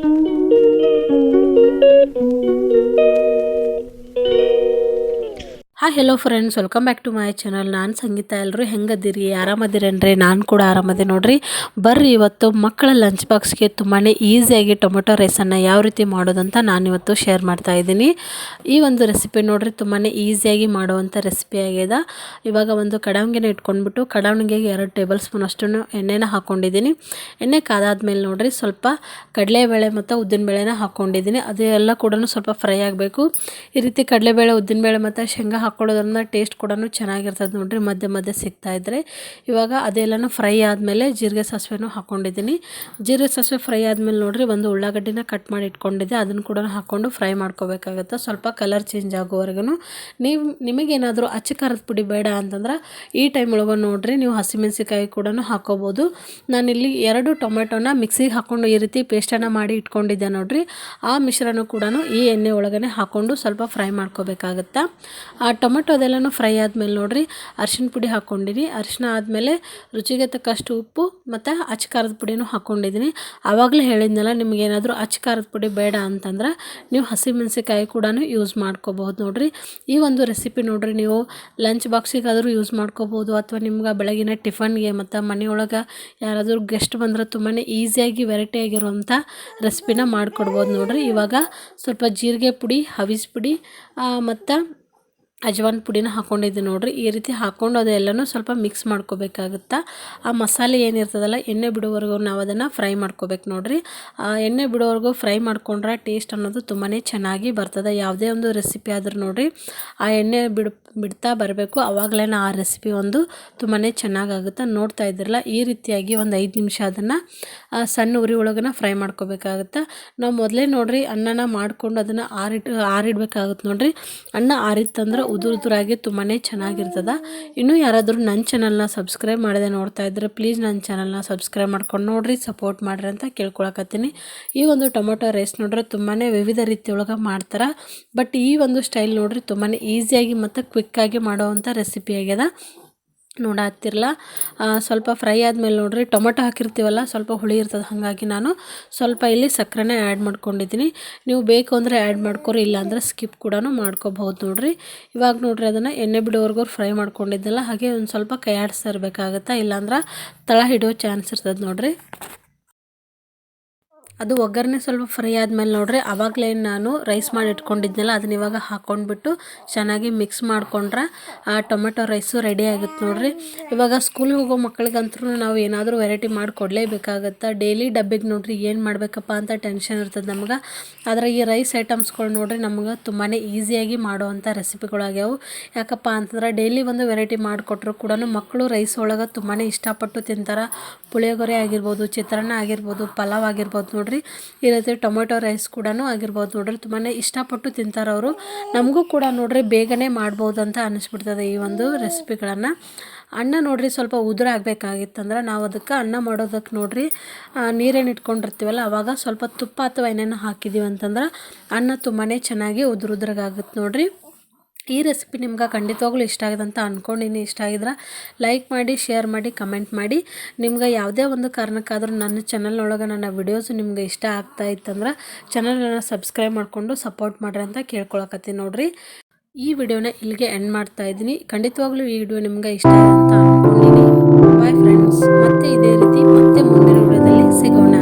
Thank you. Hi hello friends welcome back to my channel ನಾನು ಸಂಗೀತ ಎಲ್ಲರೂ ಹೆಂಗದಿರಿ? ಆರಾಮದಿರೇನ್ರಿ? ನಾನು ಕೂಡ ಆರಾಮದೆ ನೋಡ್ರಿ. ಬರ್ರಿ ಇವತ್ತು ಮಕ್ಕಳ ಲಂಚ್ ಬಾಕ್ಸ್ಗೆ ತುಂಬಾ ಈಸಿಯಾಗಿ ಟೊಮೆಟೊ ರೈಸನ್ನು ಯಾವ ರೀತಿ ಮಾಡೋದಂತ ನಾನಿವತ್ತು ಶೇರ್ ಮಾಡ್ತಾ ಇದ್ದೀನಿ. ಈ ಒಂದು ರೆಸಿಪಿ ನೋಡ್ರಿ ತುಂಬಾ ಈಸಿಯಾಗಿ ಮಾಡುವಂಥ ರೆಸಿಪಿ ಆಗ್ಯದ. ಇವಾಗ ಒಂದು ಕಡಾವಣಿಗೆನ ಇಟ್ಕೊಂಡ್ಬಿಟ್ಟು ಕಡಾವಣಿಗೆಗೆ ಎರಡು ಟೇಬಲ್ ಸ್ಪೂನ್ ಅಷ್ಟು ಎಣ್ಣೆನ ಹಾಕ್ಕೊಂಡಿದ್ದೀನಿ ಎಣ್ಣೆ ಕಾದಾದ್ಮೇಲೆ ನೋಡ್ರಿ, ಸ್ವಲ್ಪ ಕಡಲೆಬೇಳೆ ಮತ್ತು ಉದ್ದಿನಬೇಳೆನ ಹಾಕ್ಕೊಂಡಿದ್ದೀನಿ ಅದೆಲ್ಲ ಕೂಡ ಸ್ವಲ್ಪ ಫ್ರೈ ಆಗಬೇಕು. ಈ ರೀತಿ ಕಡಲೆಬೇಳೆ, ಉದ್ದಿನಬೇಳೆ ಮತ್ತು ಶೇಂಗಾ ಹಾಕ್ಕೊಳ್ಳೋದ್ರಿಂದ ಟೇಸ್ಟ್ ಕೂಡ ಚೆನ್ನಾಗಿರ್ತದೆ ನೋಡಿರಿ, ಮಧ್ಯೆ ಮಧ್ಯೆ ಸಿಗ್ತಾ ಇದ್ರೆ. ಇವಾಗ ಅದೆಲ್ಲನೂ ಫ್ರೈ ಆದಮೇಲೆ ಜೀರಿಗೆ ಸಾಸಿವೆನೂ ಹಾಕ್ಕೊಂಡಿದ್ದೀನಿ ಜೀರಿಗೆ ಸಾಸಿವೆ ಫ್ರೈ ಆದಮೇಲೆ ನೋಡಿರಿ, ಒಂದು ಉಳ್ಳಾಗಡ್ಡಿನ ಕಟ್ ಮಾಡಿ ಇಟ್ಕೊಂಡಿದ್ದೆ. ಅದನ್ನು ಕೂಡ ಹಾಕ್ಕೊಂಡು ಫ್ರೈ ಮಾಡ್ಕೋಬೇಕಾಗತ್ತೆ. ಸ್ವಲ್ಪ ಕಲರ್ ಚೇಂಜ್ ಆಗೋವರೆಗೂ ನೀವು, ನಿಮಗೇನಾದರೂ ಅಚ್ಚ ಖಾರದ ಪುಡಿ ಬೇಡ ಅಂತಂದ್ರೆ, ಈ ಟೈಮ್ ಒಳಗೆ ನೋಡಿರಿ, ನೀವು ಹಸಿಮೆಣಸಿಕಾಯಿ ಕೂಡ ಹಾಕೋಬೋದು. ನಾನಿಲ್ಲಿ ಎರಡು ಟೊಮೆಟೊನ ಮಿಕ್ಸಿಗೆ ಹಾಕ್ಕೊಂಡು ಈ ರೀತಿ ಪೇಸ್ಟನ್ನು ಮಾಡಿ ಇಟ್ಕೊಂಡಿದ್ದೆ ನೋಡಿರಿ. ಆ ಮಿಶ್ರಣ ಕೂಡ ಈ ಎಣ್ಣೆ ಒಳಗನೆ ಹಾಕ್ಕೊಂಡು ಸ್ವಲ್ಪ ಫ್ರೈ ಮಾಡ್ಕೋಬೇಕಾಗತ್ತೆ. ಆ ಟೊಮೆಟೊದೆಲ್ಲನೂ ಫ್ರೈ ಆದಮೇಲೆ ನೋಡಿರಿ ಅರಿಶಿನ ಪುಡಿ ಹಾಕ್ಕೊಂಡಿರಿ ಅರಿಶಿನ ಆದಮೇಲೆ ರುಚಿಗೆ ತಕ್ಕಷ್ಟು ಉಪ್ಪು ಮತ್ತು ಅಚ್ಚ ಖಾರದ ಪುಡಿನೂ ಹಾಕ್ಕೊಂಡಿದ್ದೀನಿ ಆವಾಗಲೇ ಹೇಳಿದ್ನಲ್ಲ, ನಿಮಗೇನಾದರೂ ಅಚ್ಚ ಖಾರದ ಪುಡಿ ಬೇಡ ಅಂತಂದ್ರೆ ನೀವು ಹಸಿಮೆಣಸಿಕಾಯಿ ಕೂಡ ಯೂಸ್ ಮಾಡ್ಕೋಬಹುದು ನೋಡಿರಿ. ಈ ಒಂದು ರೆಸಿಪಿ ನೋಡಿರಿ ನೀವು ಲಂಚ್ ಬಾಕ್ಸಿಗಾದರೂ ಯೂಸ್ ಮಾಡ್ಕೋಬೋದು ಅಥವಾ ನಿಮ್ಗೆ ಬೆಳಗಿನ ಟಿಫನ್ಗೆ ಮತ್ತು ಮನೆಯೊಳಗೆ ಯಾರಾದರೂ ಗೆಸ್ಟ್ ಬಂದರೆ ತುಂಬಾ ಈಸಿಯಾಗಿ ವೆರೈಟಿ ಆಗಿರುವಂಥ ರೆಸಿಪಿನ ಮಾಡಿಕೊಡ್ಬೋದು ನೋಡಿರಿ. ಇವಾಗ ಸ್ವಲ್ಪ ಜೀರಿಗೆ ಪುಡಿ, ಹವಿಸ್ ಪುಡಿ ಮತ್ತು ಅಜ್ವಾನ್ ಪುಡಿನ ಹಾಕೊಂಡಿದ್ದೆ ನೋಡ್ರಿ. ಈ ರೀತಿ ಹಾಕ್ಕೊಂಡು ಅದೆಲ್ಲನೂ ಸ್ವಲ್ಪ ಮಿಕ್ಸ್ ಮಾಡ್ಕೋಬೇಕಾಗುತ್ತಾ. ಆ ಮಸಾಲೆ ಏನಿರ್ತದಲ್ಲ, ಎಣ್ಣೆ ಬಿಡೋವರೆಗೂ ನಾವು ಅದನ್ನು ಫ್ರೈ ಮಾಡ್ಕೋಬೇಕು ನೋಡ್ರಿ. ಆ ಎಣ್ಣೆ ಬಿಡೋವರೆಗೂ ಫ್ರೈ ಮಾಡ್ಕೊಂಡ್ರೆ ಟೇಸ್ಟ್ ಅನ್ನೋದು ತುಂಬಾ ಚೆನ್ನಾಗಿ ಬರ್ತದೆ. ಯಾವುದೇ ಒಂದು ರೆಸಿಪಿ ಆದರೂ ನೋಡಿರಿ. ಆ ಎಣ್ಣೆ ಬಿಡ್, ಬಿಡ್ತಾ ಬರಬೇಕು. ಆವಾಗಲೇ ಆ ರೆಸಿಪಿ ಒಂದು ತುಂಬಾ ಚೆನ್ನಾಗಾಗುತ್ತೆ ನೋಡ್ತಾ ಇದ್ದಿರಲ್ಲ ಈ ರೀತಿಯಾಗಿ ಒಂದು ಐದು ನಿಮಿಷ ಅದನ್ನು ಸಣ್ಣ ಉರಿ ಒಳಗನ ಫ್ರೈ ಮಾಡ್ಕೋಬೇಕಾಗುತ್ತೆ. ನಾವು ಮೊದಲೇ ನೋಡಿರಿ, ಅನ್ನನ ಮಾಡಿಕೊಂಡು ಅದನ್ನು ಆರಿಟ್ಟು ಆರಿಡ್ಬೇಕಾಗುತ್ತೆ ನೋಡಿರಿ. ಅನ್ನ ಆರಿತ್ತಂದ್ರೆ ಉದುರು ಉದುರಾಗಿ ತುಂಬಾ ಚೆನ್ನಾಗಿರ್ತದೆ. ಇನ್ನೂ ಯಾರಾದರೂ ನನ್ನ ಚಾನಲ್ನ ಸಬ್ಸ್ಕ್ರೈಬ್ ಮಾಡದೆ ನೋಡ್ತಾ ಇದ್ದರೆ ಪ್ಲೀಸ್ ನನ್ನ ಚಾನಲ್ನ ಸಬ್ಸ್ಕ್ರೈಬ್ ಮಾಡ್ಕೊಂಡು ನೋಡಿರಿ ಸಪೋರ್ಟ್ ಮಾಡಿರಿ ಅಂತ ಕೇಳ್ಕೊಳಕತ್ತೀನಿ. ಈ ಒಂದು ಟೊಮೊಟೊ ರೈಸ್ ನೋಡ್ರೆ ತುಂಬಾ ವಿವಿಧ ರೀತಿಯೊಳಗೆ ಮಾಡ್ತಾರೆ. ಬಟ್ ಈ ಒಂದು ಸ್ಟೈಲ್ ನೋಡ್ರಿ ತುಂಬಾ ಈಸಿಯಾಗಿ ಮತ್ತು ಕ್ವಿಕ್ಕಾಗಿ ಮಾಡೋವಂಥ ರೆಸಿಪಿ ಆಗ್ಯದ. ನೋಡತ್ತಿರಲ್ಲ ಸ್ವಲ್ಪ ಫ್ರೈ ಆದಮೇಲೆ ನೋಡಿರಿ, ಟೊಮೊಟೊ ಹಾಕಿರ್ತೀವಲ್ಲ, ಸ್ವಲ್ಪ ಹುಳಿ ಇರ್ತದೆ, ಹಾಗಾಗಿ ನಾನು ಸ್ವಲ್ಪ ಇಲ್ಲಿ ಸಕ್ಕರೆನೇ ಆ್ಯಡ್ ಮಾಡ್ಕೊಂಡಿದ್ದೀನಿ. ನೀವು ಬೇಕು ಅಂದರೆ ಆ್ಯಡ್ ಮಾಡ್ಕೊರಿ ಇಲ್ಲಾಂದರೆ ಸ್ಕಿಪ್ ಕೂಡ ಮಾಡ್ಕೋಬಹುದು ನೋಡಿರಿ. ಇವಾಗ ನೋಡಿರಿ ಅದನ್ನು ಎಣ್ಣೆ ಬಿಡೋವರೆಗೂ ಫ್ರೈ ಮಾಡ್ಕೊಂಡಿದ್ದಲ್ಲ, ಹಾಗೆ ಒಂದು ಸ್ವಲ್ಪ ಕೈ ಆಡಿಸ್ತಾ ಇರಬೇಕಾಗತ್ತಾ ಇಲ್ಲಾಂದ್ರೆ ತಳ ಹಿಡಿಯೋ ಚಾನ್ಸ್ ಇರ್ತದೆ ನೋಡಿರಿ. ಅದು ಒಗ್ಗರಣೆ ಸ್ವಲ್ಪ ಫ್ರೈ ಆದಮೇಲೆ ನೋಡ್ರಿ ಆವಾಗಲೇ ನಾನು ರೈಸ್ ಮಾಡಿ ಇಟ್ಕೊಂಡಿದ್ನಲ್ಲ, ಅದನ್ನ ಇವಾಗ ಹಾಕ್ಕೊಂಡ್ಬಿಟ್ಟು ಚೆನ್ನಾಗಿ ಮಿಕ್ಸ್ ಮಾಡಿಕೊಂಡ್ರೆ, ಆ ಟೊಮೆಟೊ ರೈಸು ರೆಡಿ ಆಗುತ್ತೆ ನೋಡ್ರಿ. ಇವಾಗ ಸ್ಕೂಲಿಗೆ ಹೋಗೋ ಮಕ್ಕಳಿಗಂತೂ ನಾವು ಏನಾದರೂ ವೆರೈಟಿ ಮಾಡಿಕೊಡ್ಲೇಬೇಕಾಗತ್ತೆ? ಡೈಲಿ ಡಬ್ಬಿಗೆ ನೋಡ್ರಿ ಏನು ಮಾಡಬೇಕಪ್ಪ ಅಂತ ಟೆನ್ಷನ್ ಇರ್ತದೆ ನಮ್ಗೆ. ಆದರೆ ಈ ರೈಸ್ ಐಟಮ್ಸ್ಗಳು ನೋಡ್ರಿ ನಮ್ಗೆ ತುಂಬಾ ಈಸಿಯಾಗಿ ಮಾಡುವಂಥ ರೆಸಿಪಿಗಳಾಗ್ಯಾವು ಯಾಕಪ್ಪ ಅಂತಂದ್ರೆ ಡೈಲಿ ಒಂದು ವೆರೈಟಿ ಮಾಡಿಕೊಟ್ರು ಕೂಡ ಮಕ್ಕಳು ರೈಸ್ ಒಳಗೆ ತುಂಬಾ ಇಷ್ಟಪಟ್ಟು ತಿಂತಾರೆ. ಪುಳಿಯೋಗರೆ ಆಗಿರ್ಬೋದು, ಚಿತ್ರಾನ್ನ ಆಗಿರ್ಬೋದು, ಪಲಾವ್ ಆಗಿರ್ಬೋದು ನೋಡ್ರಿ. ಈ ರೀತಿ ಟೊಮೊಟೊ ರೈಸ್ ಕೂಡ ಆಗಿರ್ಬೋದು ನೋಡ್ರಿ. ತುಂಬಾ ಇಷ್ಟಪಟ್ಟು ತಿಂತಾರೆ ಅವರು ನಮಗೂ ಕೂಡ ನೋಡ್ರಿ ಬೇಗನೆ ಮಾಡ್ಬೋದು ಅಂತ ಅನಿಸ್ಬಿಡ್ತದೆ ಈ ಒಂದು ರೆಸಿಪಿಗಳನ್ನು. ಅನ್ನ ನೋಡ್ರಿ ಸ್ವಲ್ಪ ಉದುರ ಆಗಬೇಕಾಗಿತ್ತಂದ್ರೆ ನಾವು ಅದಕ್ಕೆ ಅನ್ನ ಮಾಡೋದಕ್ಕೆ ನೋಡ್ರಿ ನೀರೇನು ಇಟ್ಕೊಂಡಿರ್ತೀವಲ್ಲ ಆವಾಗ ಸ್ವಲ್ಪ ತುಪ್ಪ ಅಥವಾ ಏನೇನು ಹಾಕಿದ್ದೀವಿ ಅಂತಂದ್ರೆ ಅನ್ನ ತುಂಬಾ ಚೆನ್ನಾಗಿ ಉದುರು ಉದ್ರಾಗುತ್ತೆ ನೋಡ್ರಿ. ಈ ರೆಸಿಪಿ ನಿಮ್ಗೆ ಖಂಡಿತವಾಗ್ಲೂ ಇಷ್ಟ ಆಗಿದೆ ಅಂತ ಅಂದ್ಕೊಂಡಿನಿ ಇಷ್ಟ ಆಗಿದ್ರೆ ಲೈಕ್ ಮಾಡಿ ಶೇರ್ ಮಾಡಿ ಕಮೆಂಟ್ ಮಾಡಿ. ನಿಮ್ಗೆ ಯಾವುದೇ ಒಂದು ಕಾರಣಕ್ಕಾದರೂ ನನ್ನ ಚಾನಲ್ನೊಳಗೆ ನನ್ನ ವಿಡಿಯೋಸು ನಿಮ್ಗೆ ಇಷ್ಟ ಆಗ್ತಾ ಇತ್ತಂದ್ರೆ ಚಾನಲನ್ನು ಸಬ್ಸ್ಕ್ರೈಬ್ ಮಾಡಿಕೊಂಡು ಸಪೋರ್ಟ್ ಮಾಡ್ರಿ ಅಂತ ಕೇಳ್ಕೊಳಕತ್ತೀನಿ ನೋಡಿರಿ. ಈ ವಿಡಿಯೋನ ಇಲ್ಲಿಗೆ ಎಂಡ್ ಮಾಡ್ತಾ ಇದ್ದೀನಿ. ಖಂಡಿತವಾಗ್ಲೂ ಈ ವಿಡಿಯೋ ನಿಮ್ಗೆ ಇಷ್ಟ ಆಗಿದೆ ಅಂತ ಅಂದ್ಕೊಂಡಿನಿ ಬಾಯ್ ಫ್ರೆಂಡ್ಸ್ ಮತ್ತೆ ಇದೇ ರೀತಿ ಮತ್ತೆ ಮುಂದಿನ ವಿಡಿಯೋದಲ್ಲಿ ಸಿಗೋಣ.